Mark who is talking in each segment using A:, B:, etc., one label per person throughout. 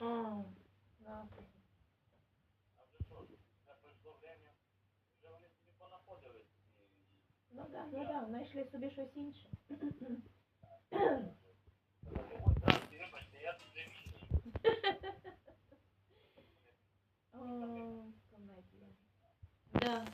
A: А, да.
B: А вже що, це пройшло время, вже вони собі понаходили.
A: Ну да, ну да, знайшли собі щось інше.
B: Ой, здрасте, вибачте, я тут вже вільний.
A: О, комедія. Да.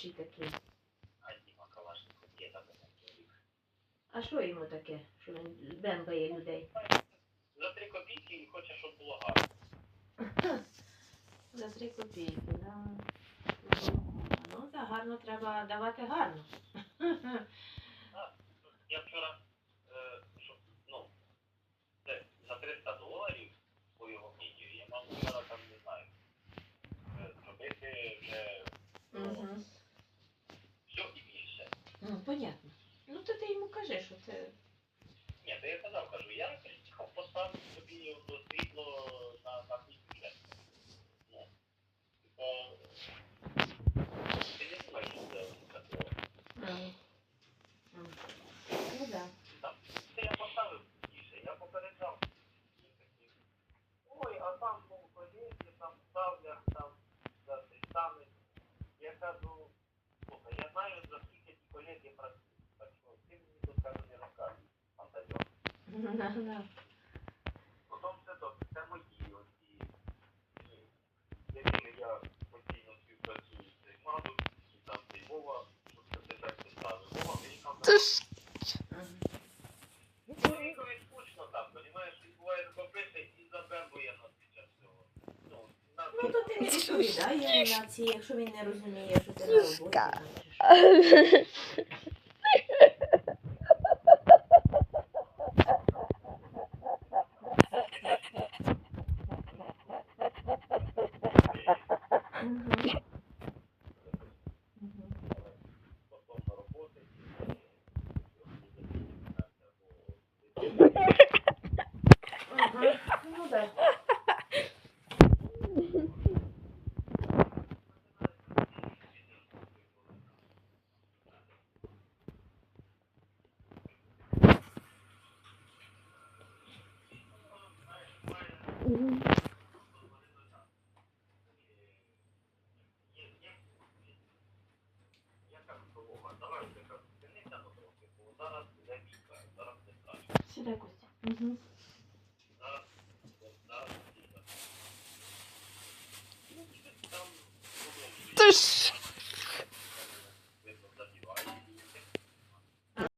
B: це
C: за ведучий такий?
B: а Діма Калашников є там чоловік.
C: А що йому таке, що він бембає людей?
B: За три копійки і хоче, щоб було гарно.
C: За три копійки, да. Ну, так гарно треба давати гарно. кажи, що це.
B: Ні, то я казав, кажу, я приїхав поставити собі до світло
C: Да, да.
B: Потім це то, це мої оці, і якими я постійно співпрацюю з цей мазу, і там цей Вова, щоб це тепер поставив. Вова мені казав,
C: Мгм.
B: Чоловікові скучно там, понімаєш, і буває попити і забембує нас під час цього. Ну, на
C: Ну, то ти не відповідає на ці, якщо він не розуміє, що ти на роботі.
D: Ска.
C: там чи що. Сідай, Костя. Угу.
D: Ти ж